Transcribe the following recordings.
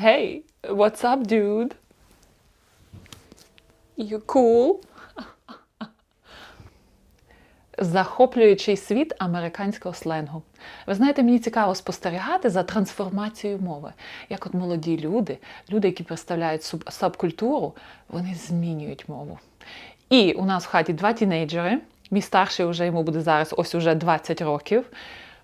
Hey, what's up, dude? You cool? Захоплюючий світ американського сленгу. Ви знаєте, мені цікаво спостерігати за трансформацією мови. Як от молоді люди, люди, які представляють суб- субкультуру, вони змінюють мову. І у нас в хаті два тінейджери. Мій старший вже йому буде зараз ось уже 20 років.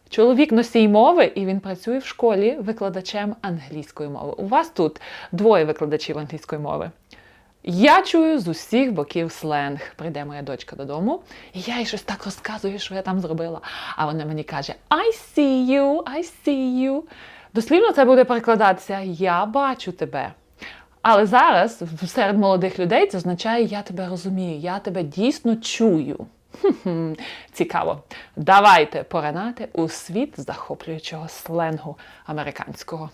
Чоловік носій мови, і він працює в школі викладачем англійської мови. У вас тут двоє викладачів англійської мови. Я чую з усіх боків сленг. Прийде моя дочка додому, і я їй щось так розказую, що я там зробила. А вона мені каже: I see you, I see you. Дослівно це буде перекладатися Я бачу тебе. Але зараз серед молодих людей це означає Я тебе розумію, я тебе дійсно чую. Цікаво. Давайте поринати у світ захоплюючого сленгу американського.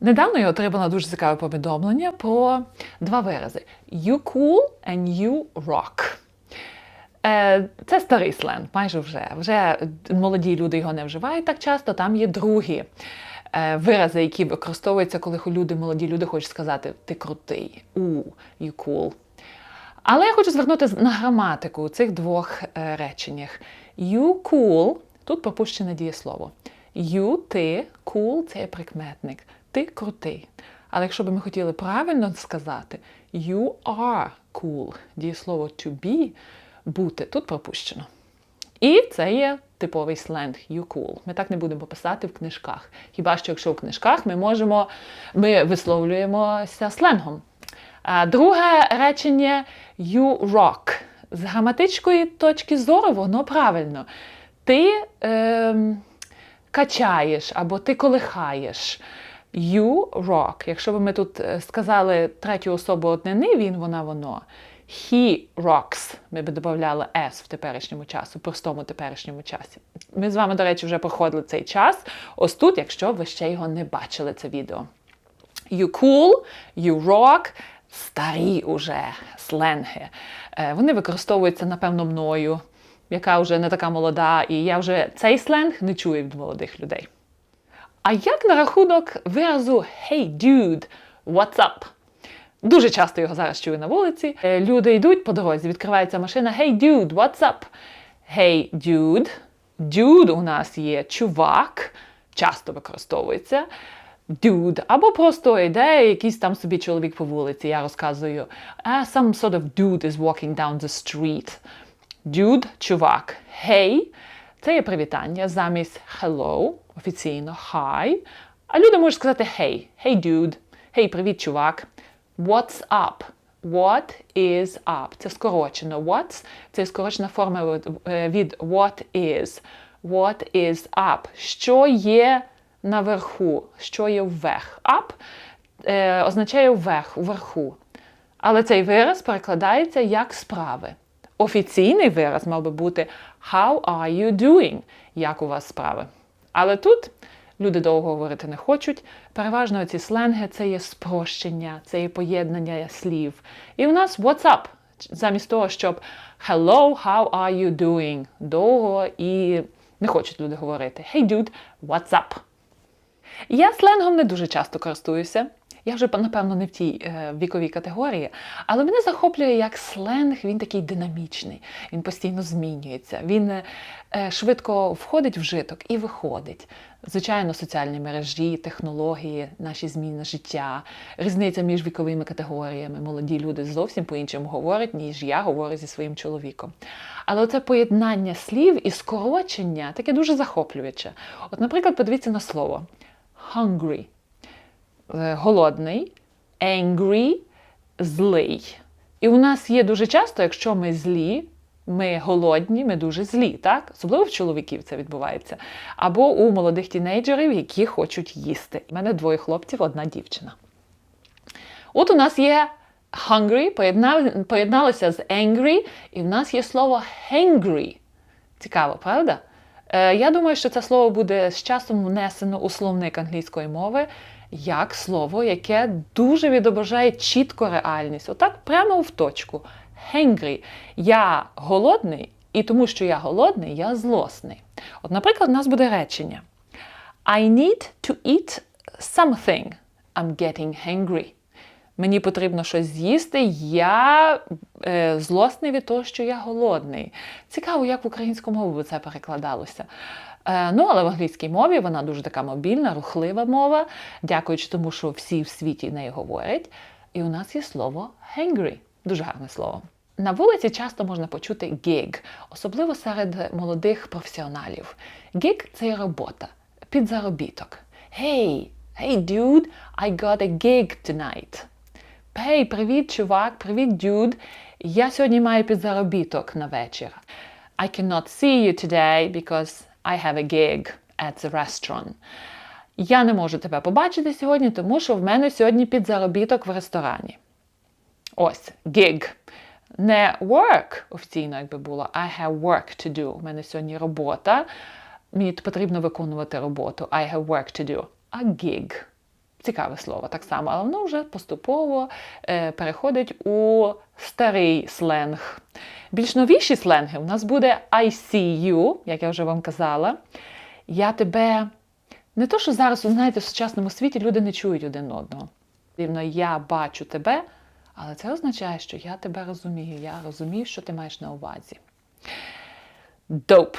Недавно я отримала дуже цікаве повідомлення про два вирази: You cool and you rock. Е, Це старий сленг, майже вже. Вже молоді люди його не вживають так часто. Там є другі е, вирази, які використовуються, коли люди, молоді люди хочуть сказати ти крутий, у, you cool. Але я хочу звернути на граматику у цих двох е, реченнях. You cool, тут пропущене дієслово. You, ти, cool – це є прикметник. Ти крутий. Але якщо б ми хотіли правильно сказати, you are cool, дієслово to be, бути, тут пропущено. І це є типовий сленг you cool. Ми так не будемо писати в книжках. Хіба що якщо в книжках ми можемо, ми висловлюємося сленгом. Друге речення you rock. З граматичної точки зору воно правильно. Ти ем, качаєш або ти колихаєш. You rock. Якщо б ми тут е, сказали третю особу однини, він, вона, воно. He rocks. Ми б додавали S в теперішньому часу, в простому теперішньому часі. Ми з вами, до речі, вже проходили цей час. Ось тут, якщо ви ще його не бачили, це відео. You cool, you rock, старі уже сленги. Е, Вони використовуються, напевно, мною, яка вже не така молода, і я вже цей сленг не чую від молодих людей. А як на рахунок виразу Hey dude, what's up? Дуже часто його зараз чую на вулиці. Е, Люди йдуть по дорозі, відкривається машина. Hey dude, what's up? Hey dude. Dude у нас є чувак, часто використовується. Dude. Або просто йде якийсь там собі чоловік по вулиці. Я розказую. "Ah, some sort of dude is walking down the street. Dude, чувак. Hey. Це є привітання замість hello, офіційно hi. А люди можуть сказати hey, hey dude, hey, привіт, чувак. What's up? What is up? Це скорочено. What's це скорочена форма е, від what is. What is up? Що є наверху? Що є вверх? Up е, означає вверх, вверху. Але цей вираз перекладається як справи. Офіційний вираз мав би бути How are you doing? Як у вас справи? Але тут люди довго говорити не хочуть. Переважно ці сленги це є спрощення, це є поєднання слів. І у нас what's up? Замість того, щоб hello, how are you doing? Довго і не хочуть люди говорити. Hey dude, what's up? Я сленгом не дуже часто користуюся. Я вже, напевно, не в тій е, віковій категорії, але мене захоплює як сленг, він такий динамічний, він постійно змінюється, він е, швидко входить в житок і виходить. Звичайно, соціальні мережі, технології, наші зміни життя, різниця між віковими категоріями. Молоді люди зовсім по-іншому говорять, ніж я говорю зі своїм чоловіком. Але це поєднання слів і скорочення таке дуже захоплююче. От, наприклад, подивіться на слово hungry е, голодний, angry злий. І у нас є дуже часто, якщо ми злі, ми голодні, ми дуже злі, так? Особливо в чоловіків це відбувається. Або у молодих тінейджерів, які хочуть їсти. У мене двоє хлопців, одна дівчина. От у нас є hungry, поєдналося з angry, і в нас є слово hangry. Цікаво, правда? Е, я думаю, що це слово буде з часом внесено у словник англійської мови як слово, яке дуже відображає чітко реальність. Отак прямо в точку. Hangry. Я голодний, і тому що я голодний, я злосний. От, наприклад, у нас буде речення: I need to eat something. I'm getting hungry. Мені потрібно щось з'їсти, я злосний від того, що я голодний. Цікаво, як в українську мову би це перекладалося. Е, ну, але в англійській мові вона дуже така мобільна, рухлива мова, дякуючи тому, що всі в світі нею говорять. І у нас є слово hangry. Дуже гарне слово. На вулиці часто можна почути gig, особливо серед молодих професіоналів. Gig – це робота, підзаробіток. Hey, hey, dude, I got a gig tonight. Hey, привіт, чувак, привіт, dude. Я сьогодні маю підзаробіток на вечір. I cannot see you today because I have a gig at the restaurant. Я не можу тебе побачити сьогодні, тому що в мене сьогодні підзаробіток в ресторані. Ось, gig. Не work офіційно, якби було. I have work to do. У мене сьогодні робота. Мені потрібно виконувати роботу. I have work to do. А gig. Цікаве слово так само, але воно вже поступово е, переходить у старий сленг. Більш новіші сленги у нас буде I see you, як я вже вам казала. Я тебе. Не то, що зараз, знаєте, в сучасному світі люди не чують один одного. Дивно, я бачу тебе, але це означає, що я тебе розумію. Я розумію, що ти маєш на увазі. Dope.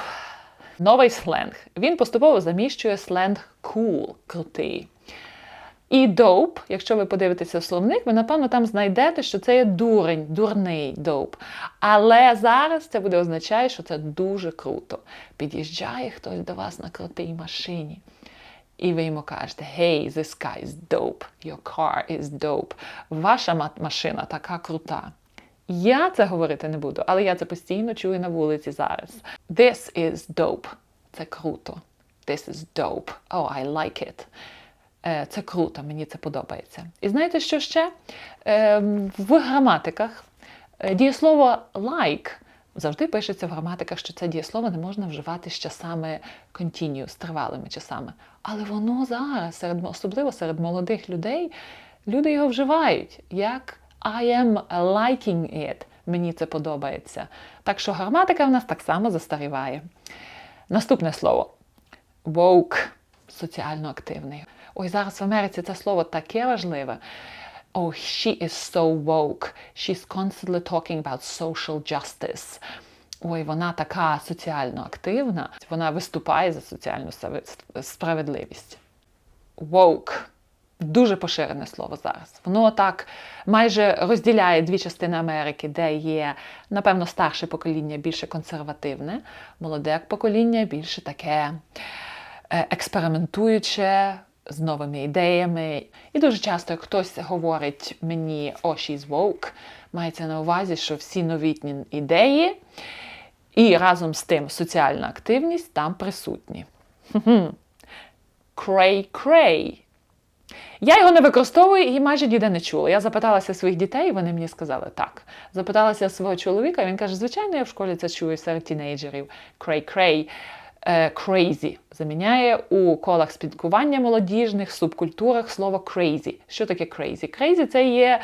Новий сленг. Він поступово заміщує сленг cool, крутий. І dope, якщо ви подивитеся словник, ви, напевно, там знайдете, що це є дурень, дурний dope. Але зараз це буде означати, що це дуже круто. Під'їжджає хтось до вас на крутій машині. І ви йому кажете, hey, this guy is dope, your car is dope. Ваша машина така крута. Я це говорити не буду, але я це постійно чую на вулиці зараз. This is dope. Це круто. This is dope. Oh, I like it. Е, це круто, мені це подобається. І знаєте, що ще? Ем, в граматиках е, дієслово like завжди пишеться в граматиках, що це дієслово не можна вживати з часами continue, з тривалими часами. Але воно зараз, серед, особливо серед молодих людей, люди його вживають як I am liking it. Мені це подобається. Так що граматика в нас так само застаріває. Наступне слово woke, соціально активний. Ой, зараз в Америці це слово таке важливе. Oh, she is so woke. She's constantly talking about social justice. Ой, вона така соціально активна. Вона виступає за соціальну справедливість. Woke. Дуже поширене слово зараз. Воно так майже розділяє дві частини Америки, де є, напевно, старше покоління більше консервативне, молоде покоління більше таке е, експериментуюче, з новими ідеями. І дуже часто, як хтось говорить мені «Oh, she's woke», мається на увазі, що всі новітні ідеї і разом з тим соціальна активність там присутні. Крей-крей. Я його не використовую і майже ніде не чула. Я запиталася своїх дітей, і вони мені сказали так. Запиталася свого чоловіка, він каже: звичайно, я в школі це чую серед тінейджерів. Крей-крей. Е, crazy заміняє у колах спілкування молодіжних, субкультурах слово crazy. Що таке crazy? Crazy – це є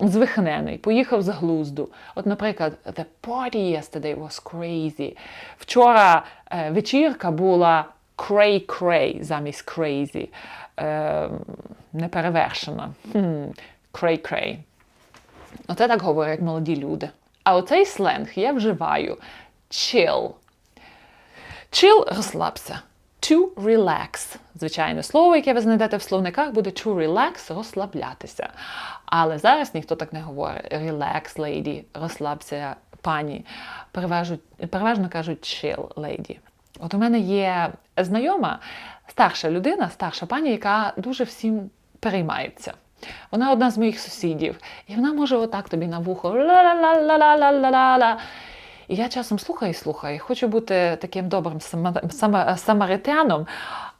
звихнений, поїхав з глузду. От, наприклад, the party yesterday was crazy. Вчора е, вечірка була cray-cray замість crazy. Е, неперевершена. Cray-cray. Оце так говорять молоді люди. А оцей сленг я вживаю chill. Chill – розслабся. To relax. Звичайне слово, яке ви знайдете в словниках, буде to relax розслаблятися. Але зараз ніхто так не говорить. Relax, lady, розслабся, пані. Переважно, переважно кажуть chill, lady. От у мене є знайома старша людина, старша пані, яка дуже всім переймається. Вона одна з моїх сусідів, і вона може отак тобі на вухо ла-ла-ла-ла-ла-ла-ла-ла. І я часом слухаю і слухаю, хочу бути таким добрим самаритяном,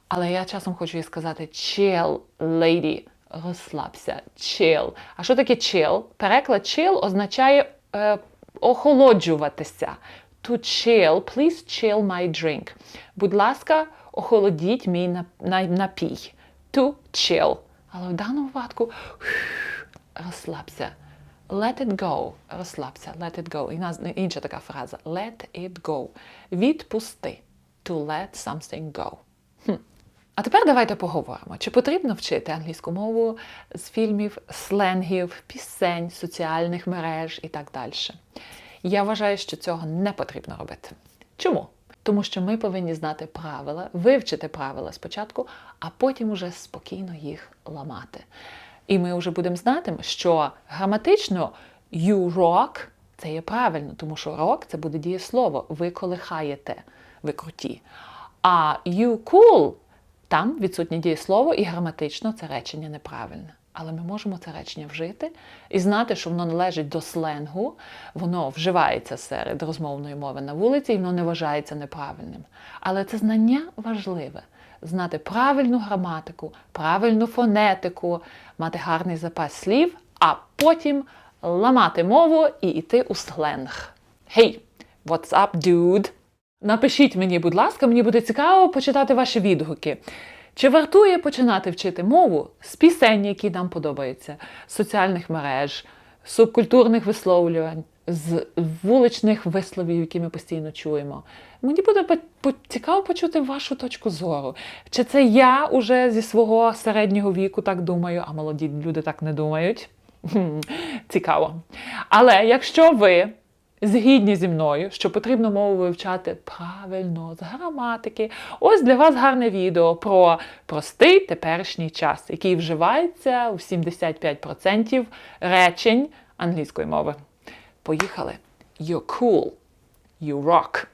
але я часом хочу їй сказати chill, lady, розслабся, chill. А що таке chill? Переклад chill означає е, охолоджуватися. To chill, please chill my drink. Будь ласка, охолодіть мій напій. To chill. Але в даному випадку розслабся. Let it go. Розслабся. Let it go. І інша така фраза. Let it go. Відпусти. To let something go. Хм. А тепер давайте поговоримо, чи потрібно вчити англійську мову з фільмів, сленгів, пісень, соціальних мереж і так далі. Я вважаю, що цього не потрібно робити. Чому? Тому що ми повинні знати правила, вивчити правила спочатку, а потім уже спокійно їх ламати. І ми вже будемо знати, що граматично you rock це є правильно, тому що rock це буде дієслово. Ви колихаєте, ви круті. А you cool там відсутнє дієслово, і граматично це речення неправильне. Але ми можемо це речення вжити і знати, що воно належить до сленгу, воно вживається серед розмовної мови на вулиці, і воно не вважається неправильним. Але це знання важливе знати правильну граматику, правильну фонетику, мати гарний запас слів, а потім ламати мову і йти у сленг. Hey, what's up, dude? Напишіть мені, будь ласка, мені буде цікаво почитати ваші відгуки. Чи вартує починати вчити мову з пісень, які нам подобаються, соціальних мереж, субкультурних висловлювань, з вуличних висловів, які ми постійно чуємо? Мені буде цікаво почути вашу точку зору. Чи це я уже зі свого середнього віку так думаю, а молоді люди так не думають? Цікаво. Але якщо ви згідні зі мною, що потрібно мову вивчати правильно, з граматики. Ось для вас гарне відео про простий теперішній час, який вживається у 75% речень англійської мови. Поїхали. You're cool. You rock.